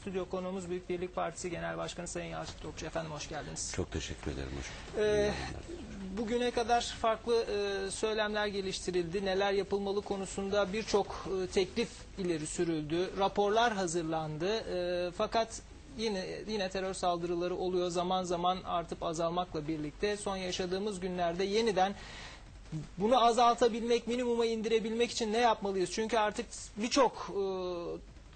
stüdyo konuğumuz Büyük Birlik Partisi Genel Başkanı Sayın Yalçın Topçu. Efendim hoş geldiniz. Çok teşekkür ederim hocam. Ee, bugüne kadar farklı e, söylemler geliştirildi. Neler yapılmalı konusunda birçok e, teklif ileri sürüldü. Raporlar hazırlandı. E, fakat yine yine terör saldırıları oluyor. Zaman zaman artıp azalmakla birlikte son yaşadığımız günlerde yeniden bunu azaltabilmek, minimuma indirebilmek için ne yapmalıyız? Çünkü artık birçok e,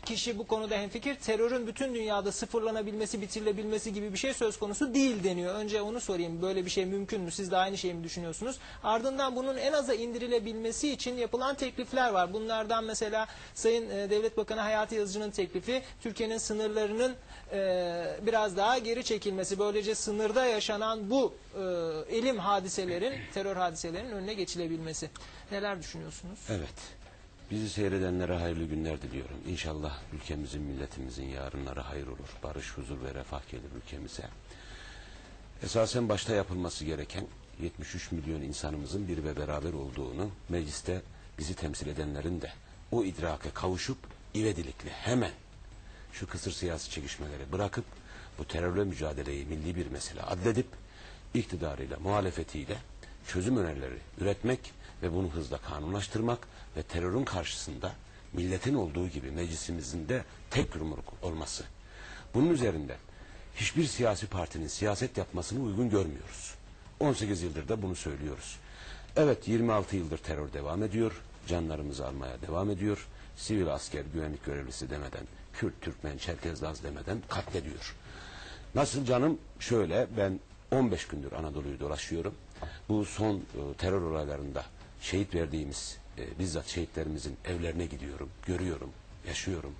kişi bu konuda hemfikir. Terörün bütün dünyada sıfırlanabilmesi, bitirilebilmesi gibi bir şey söz konusu değil deniyor. Önce onu sorayım. Böyle bir şey mümkün mü? Siz de aynı şeyi mi düşünüyorsunuz? Ardından bunun en aza indirilebilmesi için yapılan teklifler var. Bunlardan mesela Sayın e, Devlet Bakanı Hayati Yazıcı'nın teklifi Türkiye'nin sınırlarının e, biraz daha geri çekilmesi. Böylece sınırda yaşanan bu e, elim hadiselerin, terör hadiselerinin önüne geçilebilmesi. Neler düşünüyorsunuz? Evet. Bizi seyredenlere hayırlı günler diliyorum. İnşallah ülkemizin, milletimizin yarınları hayır olur. Barış, huzur ve refah gelir ülkemize. Esasen başta yapılması gereken 73 milyon insanımızın bir ve beraber olduğunu mecliste bizi temsil edenlerin de o idrake kavuşup ivedilikle hemen şu kısır siyasi çekişmeleri bırakıp bu terörle mücadeleyi milli bir mesele adledip iktidarıyla, muhalefetiyle çözüm önerileri üretmek ve bunu hızla kanunlaştırmak ve terörün karşısında milletin olduğu gibi meclisimizin de tek yumruk olması. Bunun üzerinden hiçbir siyasi partinin siyaset yapmasını uygun görmüyoruz. 18 yıldır da bunu söylüyoruz. Evet 26 yıldır terör devam ediyor. Canlarımızı almaya devam ediyor. Sivil asker, güvenlik görevlisi demeden, Kürt, Türkmen, Çerkez, Laz demeden katlediyor. Nasıl canım? Şöyle ben 15 gündür Anadolu'yu dolaşıyorum. Bu son e, terör olaylarında şehit verdiğimiz e, bizzat şehitlerimizin evlerine gidiyorum, görüyorum, yaşıyorum.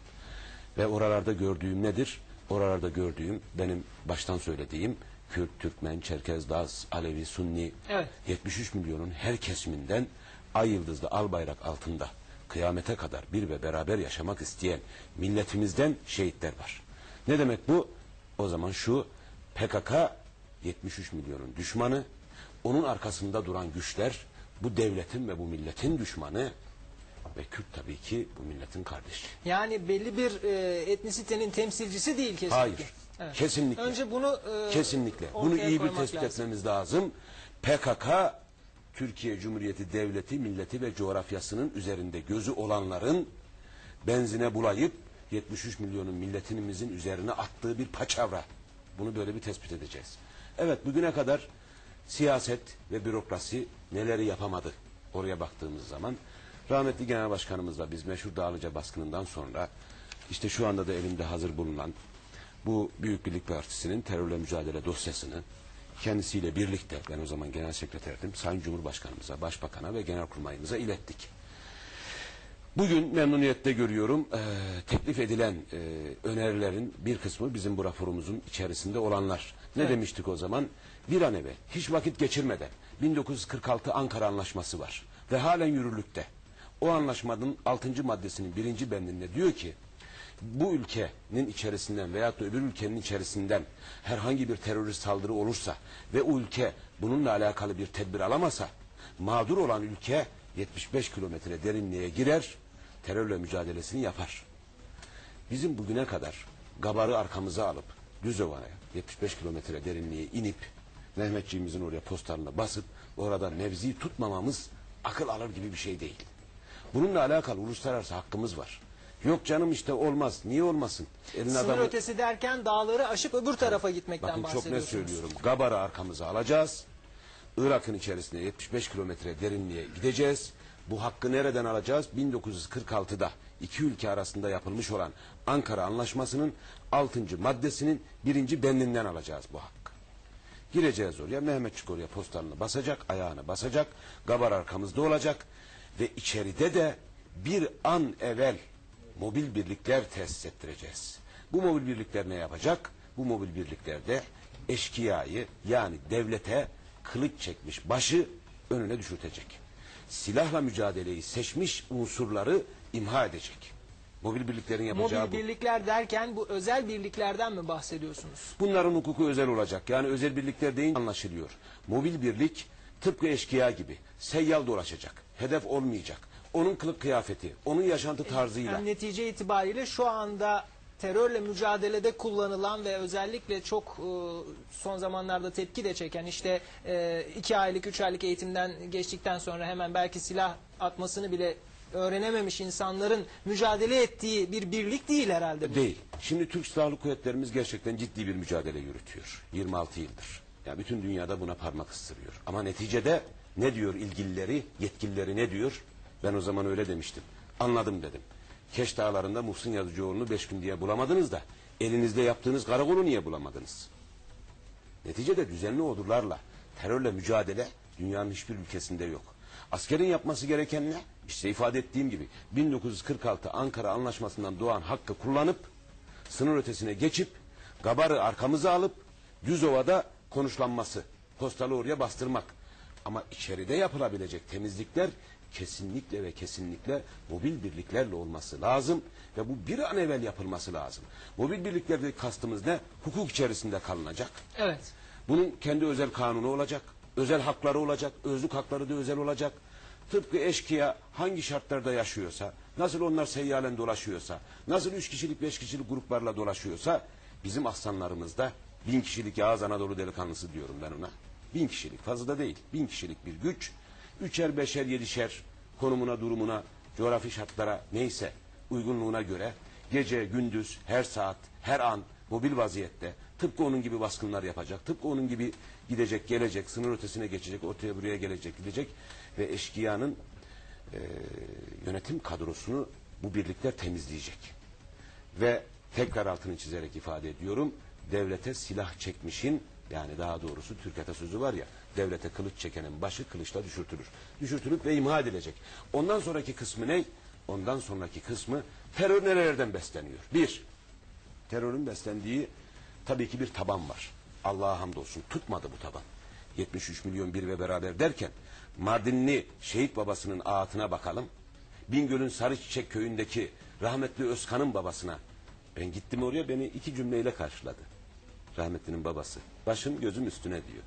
Ve oralarda gördüğüm nedir? Oralarda gördüğüm benim baştan söylediğim Kürt, Türkmen, Çerkez, Laz, Alevi, Sunni Evet. 73 milyonun her kesiminden ay yıldızlı al bayrak altında kıyamete kadar bir ve beraber yaşamak isteyen milletimizden şehitler var. Ne demek bu? O zaman şu PKK 73 milyonun düşmanı, onun arkasında duran güçler bu devletin ve bu milletin düşmanı ve Kürt tabii ki bu milletin kardeşi. Yani belli bir e, etnisitenin temsilcisi değil kesinlikle. Hayır. Kesinlikle. Önce bunu e, Kesinlikle. Bunu iyi bir tespit lazım. etmemiz lazım. PKK Türkiye Cumhuriyeti Devleti, milleti ve coğrafyasının üzerinde gözü olanların benzine bulayıp 73 milyonun milletimizin üzerine attığı bir paçavra. Bunu böyle bir tespit edeceğiz. Evet bugüne kadar siyaset ve bürokrasi neleri yapamadı oraya baktığımız zaman rahmetli genel başkanımızla biz meşhur Dağlıca baskınından sonra işte şu anda da elimde hazır bulunan bu Büyük Birlik Partisi'nin terörle mücadele dosyasını kendisiyle birlikte ben o zaman genel sekreterdim Sayın Cumhurbaşkanımıza, Başbakan'a ve Genelkurmayımıza ilettik. Bugün memnuniyetle görüyorum eee, teklif edilen eee, önerilerin bir kısmı bizim bu raporumuzun içerisinde olanlar. Ne Evet. demiştik o zaman? Bir an evvel hiç vakit geçirmeden 1946 Ankara Anlaşması var ve halen yürürlükte. O anlaşmanın 6. maddesinin birinci bendinde diyor ki bu ülkenin içerisinden veyahut da öbür ülkenin içerisinden herhangi bir terörist saldırı olursa ve o ülke bununla alakalı bir tedbir alamasa mağdur olan ülke 75 kilometre derinliğe girer terörle mücadelesini yapar. Bizim bugüne kadar gabarı arkamıza alıp Düzova'ya 75 kilometre derinliğe inip Mehmetçiğimizin oraya postalına basıp orada mevzi tutmamamız akıl alır gibi bir şey değil. Bununla alakalı uluslararası hakkımız var. Yok canım işte olmaz. Niye olmasın? Elin Sınır adamı... ötesi derken dağları aşıp öbür tarafa gitmekten Bakın çok bahsediyorsunuz. söylüyorum. Gabar'ı arkamıza alacağız. Irak'ın içerisine 75 kilometre derinliğe gideceğiz. Bu hakkı nereden alacağız? 1946'da iki ülke arasında yapılmış olan Ankara Anlaşması'nın 6. maddesinin birinci bendinden alacağız bu hakkı. Gireceğiz oraya. Mehmetçik oraya postalını basacak, ayağını basacak. Gabar arkamızda olacak. Ve içeride de bir an evvel mobil birlikler tesis ettireceğiz. Bu mobil birlikler ne yapacak? Bu mobil birliklerde eşkıyayı yani devlete kılıç çekmiş başı önüne düşürtecek. Silahla mücadeleyi seçmiş unsurları imha edecek. Mobil birliklerin yapacağı Mobil bu. birlikler derken bu özel birliklerden mi bahsediyorsunuz? Bunların hukuku özel olacak. Yani özel birlikler değil anlaşılıyor. Mobil birlik tıpkı eşkıya gibi seyyal dolaşacak. Hedef olmayacak. Onun kılık kıyafeti, onun yaşantı tarzıyla. Yani netice itibariyle şu anda terörle mücadelede kullanılan ve özellikle çok e, son zamanlarda tepki de çeken işte e, iki aylık üç aylık eğitimden geçtikten sonra hemen belki silah atmasını bile öğrenememiş insanların mücadele ettiği bir birlik değil herhalde bu. Değil. Şimdi Türk Silahlı Kuvvetlerimiz gerçekten ciddi bir mücadele yürütüyor. 26 yıldır. Ya bütün dünyada buna parmak ısırıyor. Ama neticede ne diyor ilgilileri, yetkilileri ne diyor? Ben o zaman öyle demiştim. Anladım dedim. Keş Dağları'nda Muhsin Yazıcıoğlu'nu beş gün diye bulamadınız da elinizde yaptığınız karakolu niye bulamadınız? Neticede düzenli ordularla terörle mücadele dünyanın hiçbir ülkesinde yok. Askerin yapması gereken ne? İşte ifade ettiğim gibi 1946 Ankara Anlaşması'ndan doğan hakkı kullanıp sınır ötesine geçip Gabar'ı arkamıza alıp Düzova'da konuşlanması, postalı oraya bastırmak. Ama içeride yapılabilecek temizlikler kesinlikle ve kesinlikle mobil birliklerle olması lazım ve bu bir an evvel yapılması lazım. Mobil birliklerde kastımız ne? Hukuk içerisinde kalınacak. Evet. Bunun kendi özel kanunu olacak. Özel hakları olacak. Özlük hakları da özel olacak. Tıpkı eşkıya hangi şartlarda yaşıyorsa, nasıl onlar seyyalen dolaşıyorsa, nasıl üç kişilik beş kişilik gruplarla dolaşıyorsa, bizim aslanlarımız da bin kişilik Yağız Anadolu delikanlısı diyorum ben ona. Bin kişilik fazla da değil. Bin kişilik bir güç. Üçer, beşer, yedişer konumuna, durumuna, coğrafi şartlara neyse uygunluğuna göre gece, gündüz, her saat, her an mobil vaziyette tıpkı onun gibi baskınlar yapacak. Tıpkı onun gibi gidecek, gelecek, sınır ötesine geçecek, ortaya buraya gelecek, gidecek ve eşkıyanın e, yönetim kadrosunu bu birlikler temizleyecek. Ve tekrar altını çizerek ifade ediyorum. Devlete silah çekmişin yani daha doğrusu Türk atasözü var ya devlete kılıç çekenin başı kılıçla düşürtülür. Düşürtülüp ve imha edilecek. Ondan sonraki kısmı ne? Ondan sonraki kısmı terör nerelerden besleniyor? Bir, terörün beslendiği tabii ki bir taban var. Allah'a hamdolsun tutmadı bu taban. 73 milyon bir ve beraber derken Mardinli şehit babasının ağıtına bakalım. Bingöl'ün Sarıçiçek köyündeki rahmetli Özkan'ın babasına ben gittim oraya beni iki cümleyle karşıladı. Rahmetlinin babası. Başım gözüm üstüne diyor.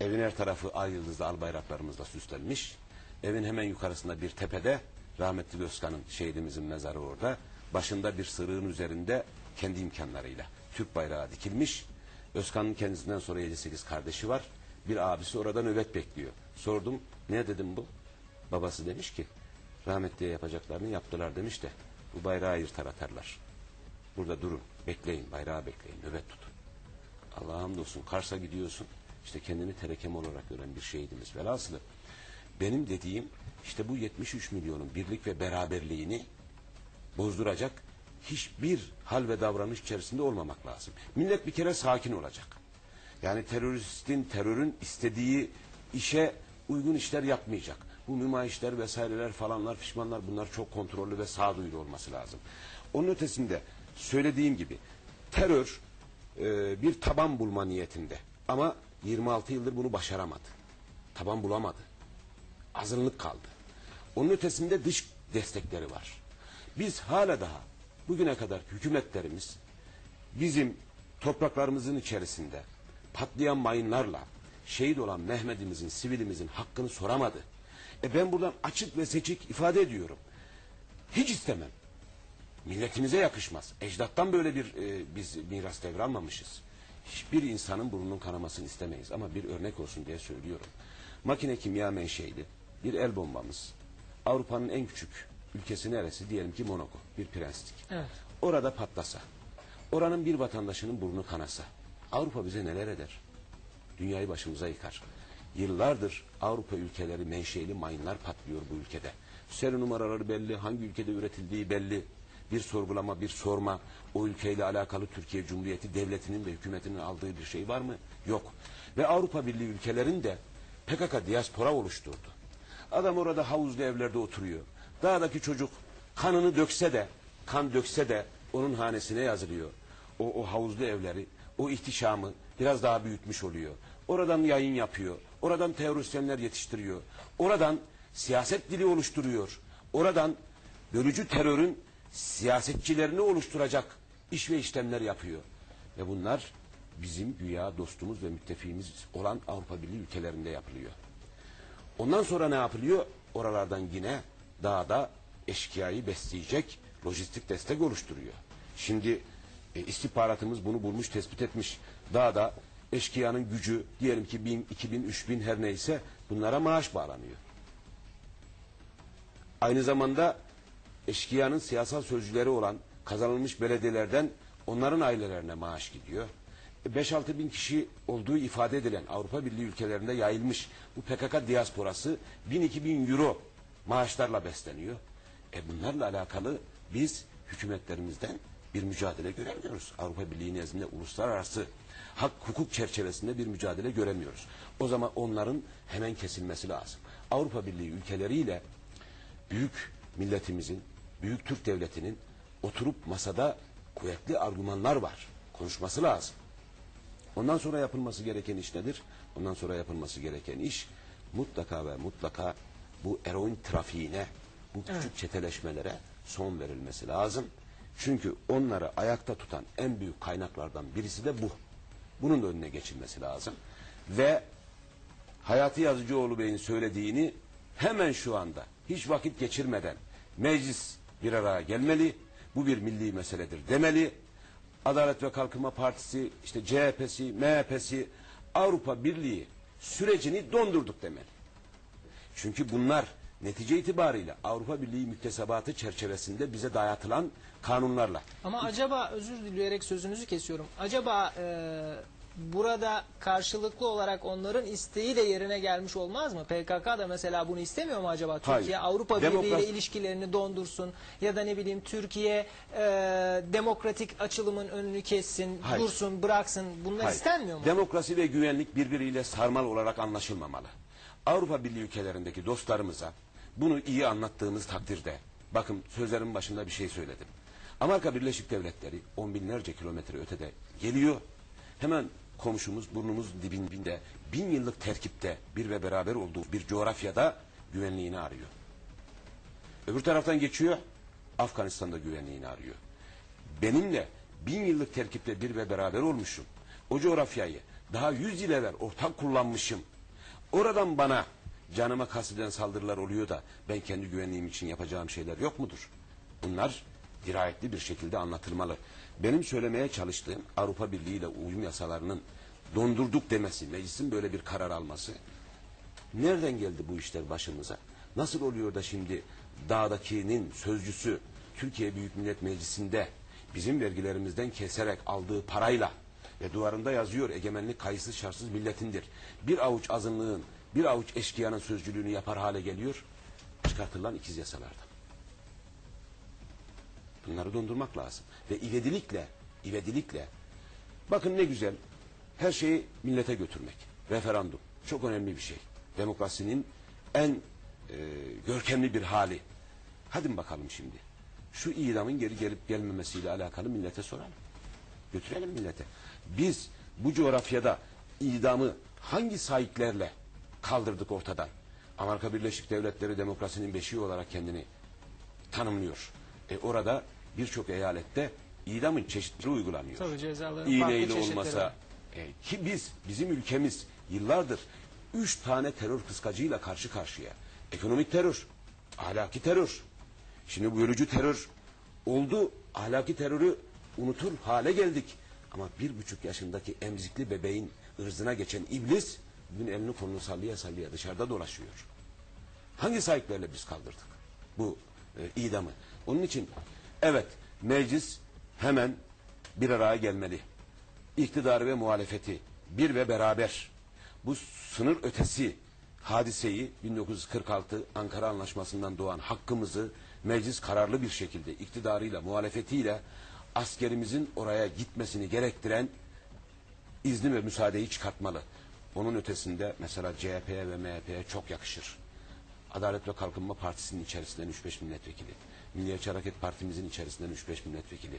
Evin her tarafı ay yıldızlı al bayraklarımızla süslenmiş. Evin hemen yukarısında bir tepede rahmetli Özkan'ın şehidimizin mezarı orada. Başında bir sırığın üzerinde kendi imkanlarıyla Türk bayrağı dikilmiş. Özkan'ın kendisinden sonra 7-8 kardeşi var. Bir abisi orada nöbet bekliyor. Sordum ne dedim bu? Babası demiş ki rahmetliye yapacaklarını yaptılar demiş de bu bayrağı yırtar atarlar. Burada durun bekleyin bayrağı bekleyin nöbet tutun. Allah'a hamdolsun Kars'a gidiyorsun. İşte kendini terekem olarak gören bir şehidimiz. Velhasılı benim dediğim işte bu 73 milyonun birlik ve beraberliğini bozduracak hiçbir hal ve davranış içerisinde olmamak lazım. Millet bir kere sakin olacak. Yani teröristin, terörün istediği işe uygun işler yapmayacak. Bu mümayişler vesaireler falanlar pişmanlar bunlar çok kontrollü ve sağduyulu olması lazım. Onun ötesinde söylediğim gibi terör e, bir taban bulma niyetinde. Ama 26 yıldır bunu başaramadı. Taban bulamadı. Azınlık kaldı. Onun ötesinde dış destekleri var. Biz hala daha bugüne kadar hükümetlerimiz bizim topraklarımızın içerisinde patlayan mayınlarla şehit olan Mehmet'imizin, sivilimizin hakkını soramadı. E ben buradan açık ve seçik ifade ediyorum. Hiç istemem. Milletimize yakışmaz. Ecdattan böyle bir e, biz miras devralmamışız. Hiçbir insanın burnunun kanamasını istemeyiz ama bir örnek olsun diye söylüyorum. Makine kimya menşeili bir el bombamız. Avrupa'nın en küçük ülkesi neresi? Diyelim ki Monaco. Bir prenslik. Evet. Orada patlasa, oranın bir vatandaşının burnu kanasa, Avrupa bize neler eder? Dünyayı başımıza yıkar. Yıllardır Avrupa ülkeleri menşeli mayınlar patlıyor bu ülkede. Seri numaraları belli, hangi ülkede üretildiği belli. Bir sorgulama, bir sorma, o ülkeyle alakalı Türkiye Cumhuriyeti devletinin ve hükümetinin aldığı bir şey var mı? Yok. Ve Avrupa Birliği ülkelerin de PKK diaspora oluşturdu. Adam orada havuzlu evlerde oturuyor. Dağdaki çocuk kanını dökse de, kan dökse de onun hanesine yazılıyor. O, o havuzlu evleri, o ihtişamı biraz daha büyütmüş oluyor. Oradan yayın yapıyor. Oradan teorisyenler yetiştiriyor. Oradan siyaset dili oluşturuyor. Oradan bölücü terörün siyasetçilerini oluşturacak iş ve işlemler yapıyor. Ve bunlar bizim güya dostumuz ve müttefiğimiz olan Avrupa Birliği ülkelerinde yapılıyor. Ondan sonra ne yapılıyor? Oralardan yine dağda eşkıyayı besleyecek lojistik destek oluşturuyor. Şimdi e, istihbaratımız bunu bulmuş, tespit etmiş. Daha da eşkıyanın gücü diyelim ki bin, iki bin, üç bin her neyse bunlara maaş bağlanıyor. Aynı zamanda eşkıyanın siyasal sözcüleri olan kazanılmış belediyelerden onların ailelerine maaş gidiyor. E, 5-6 bin kişi olduğu ifade edilen Avrupa Birliği ülkelerinde yayılmış bu PKK diasporası 1000-2000 euro maaşlarla besleniyor. E bunlarla alakalı biz hükümetlerimizden bir mücadele göremiyoruz. Avrupa Birliği nezdinde uluslararası hak hukuk çerçevesinde bir mücadele göremiyoruz. O zaman onların hemen kesilmesi lazım. Avrupa Birliği ülkeleriyle büyük milletimizin, büyük Türk devletinin oturup masada kuvvetli argümanlar var. Konuşması lazım. Ondan sonra yapılması gereken iş nedir? Ondan sonra yapılması gereken iş mutlaka ve mutlaka bu eroin trafiğine, bu küçük çeteleşmelere son verilmesi lazım. Çünkü onları ayakta tutan en büyük kaynaklardan birisi de bu. Bunun önüne geçilmesi lazım. Ve Hayati Yazıcıoğlu Bey'in söylediğini hemen şu anda hiç vakit geçirmeden meclis bir araya gelmeli. Bu bir milli meseledir demeli. Adalet ve Kalkınma Partisi, işte CHP'si, MHP'si Avrupa Birliği sürecini dondurduk demeli. Çünkü bunlar netice itibariyle Avrupa Birliği müktesebatı çerçevesinde bize dayatılan kanunlarla. Ama acaba özür dileyerek sözünüzü kesiyorum. Acaba e, burada karşılıklı olarak onların isteği de yerine gelmiş olmaz mı? PKK da mesela bunu istemiyor mu acaba? Hayır. Türkiye Avrupa Birliği ile ilişkilerini dondursun ya da ne bileyim Türkiye e, demokratik açılımın önünü kessin, Hayır. dursun, bıraksın. Bunlar Hayır. istenmiyor mu? Demokrasi ve güvenlik birbiriyle sarmal olarak anlaşılmamalı. Avrupa Birliği ülkelerindeki dostlarımıza bunu iyi anlattığımız takdirde, bakın sözlerimin başında bir şey söyledim. Amerika Birleşik Devletleri on binlerce kilometre ötede geliyor. Hemen komşumuz burnumuz dibinde bin yıllık terkipte bir ve beraber olduğu bir coğrafyada güvenliğini arıyor. Öbür taraftan geçiyor Afganistan'da güvenliğini arıyor. Benimle bin yıllık terkipte bir ve beraber olmuşum. O coğrafyayı daha yüz yıl evvel ortak kullanmışım. Oradan bana canıma kasteden saldırılar oluyor da ben kendi güvenliğim için yapacağım şeyler yok mudur? Bunlar dirayetli bir şekilde anlatılmalı. Benim söylemeye çalıştığım Avrupa Birliği ile uyum yasalarının dondurduk demesi, meclisin böyle bir karar alması Nereden geldi bu işler başımıza? Nasıl oluyor da şimdi dağdakinin sözcüsü Türkiye Büyük Millet Meclisi'nde bizim vergilerimizden keserek aldığı parayla ve duvarında yazıyor egemenlik kayıtsız şartsız milletindir. Bir avuç azınlığın, bir avuç eşkıyanın sözcülüğünü yapar hale geliyor. Çıkartılan ikiz yasalardan. Bunları dondurmak lazım. Ve ivedilikle, ivedilikle bakın ne güzel her şeyi millete götürmek. Referandum. Çok önemli bir şey. Demokrasinin en e, görkemli bir hali. Hadi bakalım şimdi. Şu idamın geri gelip gelmemesiyle alakalı millete soralım. Götürelim millete. Biz bu coğrafyada idamı hangi sahiplerle kaldırdık ortadan? Amerika Birleşik Devletleri demokrasinin beşiği olarak kendini tanımlıyor. E orada birçok eyalette idamın çeşitleri uygulanıyor. Tabii cezaların farklı İğneyle çeşitleri olmasa e, ki biz bizim ülkemiz yıllardır üç tane terör kıskacıyla karşı karşıya. Ekonomik terör, ahlaki terör. Şimdi bu bölücü terör oldu. Ahlaki terörü unutur hale geldik. Ama bir buçuk yaşındaki emzikli bebeğin ırzına geçen iblis bugün elini kolunu sallaya sallaya dışarıda dolaşıyor. Hangi sahiplerle biz kaldırdık bu e, idamı? Onun için evet meclis hemen bir araya gelmeli. İktidarı ve muhalefeti bir ve beraber bu sınır ötesi hadiseyi 1946 Ankara Anlaşması'ndan doğan hakkımızı meclis kararlı bir şekilde iktidarıyla muhalefetiyle askerimizin oraya gitmesini gerektiren izni ve müsaadeyi çıkartmalı. Onun ötesinde mesela CHP'ye ve MHP'ye çok yakışır. Adalet ve Kalkınma Partisi'nin içerisinden 3-5 milletvekili. Milliyetçi Hareket Partimizin içerisinden 3-5 milletvekili.